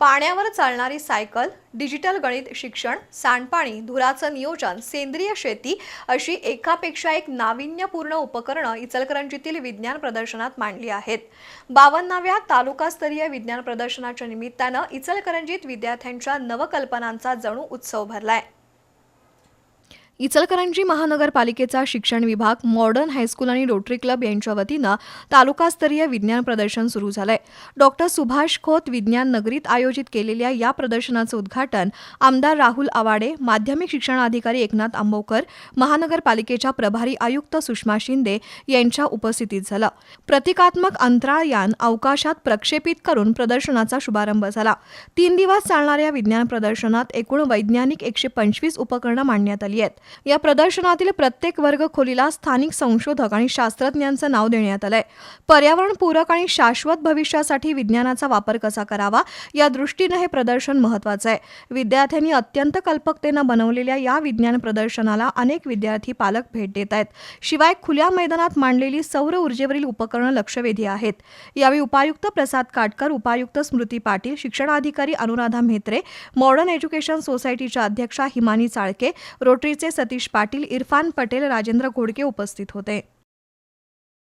पाण्यावर चालणारी cycle digital गणित शिक्षण सांडपाणी धुराचं नियोजन सेंद्रिय शेती अशी एकापेक्षा एक नाविन्यपूर्ण उपकरणं इचलकरंजीतील विज्ञान प्रदर्शनात मांडली आहेत. बावन्नाव्या तालुकास्तरीय विज्ञान प्रदर्शनाच्या निमित्तानं इचलकरंजीत विद्यार्थ्यांच्या नवकल्पनांचा जणू उत्सव भरलाय. इचलकरंजी महानगरपालिकेचा शिक्षण विभाग मॉडर्न हायस्कूल आणि रोटरी क्लब यांच्या वतीनं तालुकास्तरीय विज्ञान प्रदर्शन सुरू झालंय. डॉक्टर सुभाष खोत विज्ञान नगरीत आयोजित केलेल्या या प्रदर्शनाचं उद्घाटन आमदार राहुल आवाडे माध्यमिक शिक्षणाधिकारी एकनाथ आंबोकर महानगरपालिकेच्या प्रभारी आयुक्त सुषमा शिंदे यांच्या उपस्थितीत झालं. प्रतिकात्मक अंतराळयान अवकाशात प्रक्षेपित करून प्रदर्शनाचा शुभारंभ झाला. तीन दिवस चालणाऱ्या विज्ञान प्रदर्शनात एकूण वैज्ञानिक एकशे पंचवीस उपकरणं मांडण्यात आली आहेत. या प्रदर्शनातील प्रत्येक वर्ग खोलीला स्थानिक संशोधक आणि शास्त्रज्ञांचं नाव देण्यात आलंय. पर्यावरणपूरक आणि शाश्वत भविष्यासाठी विज्ञानाचा वापर कसा करावा या दृष्टीनं हे प्रदर्शन महत्वाचं आहे. विद्यार्थ्यांनी अत्यंत कल्पकतेनं बनवलेल्या या विज्ञान प्रदर्शनाला अनेक विद्यार्थी पालक भेट देत आहेत. शिवाय खुल्या मैदानात मांडलेली सौर ऊर्जेवरील उपकरणं लक्षवेधी आहेत. यावेळी उपायुक्त प्रसाद काटकर उपायुक्त स्मृती पाटील शिक्षणाधिकारी अनुराधा म्हेत्रे मॉडर्न एज्युकेशन सोसायटीच्या अध्यक्षा हिमानी चाळके रोटरीचे सतीश पाटील इरफान पटेल राजेंद्र घोडके उपस्थित होते.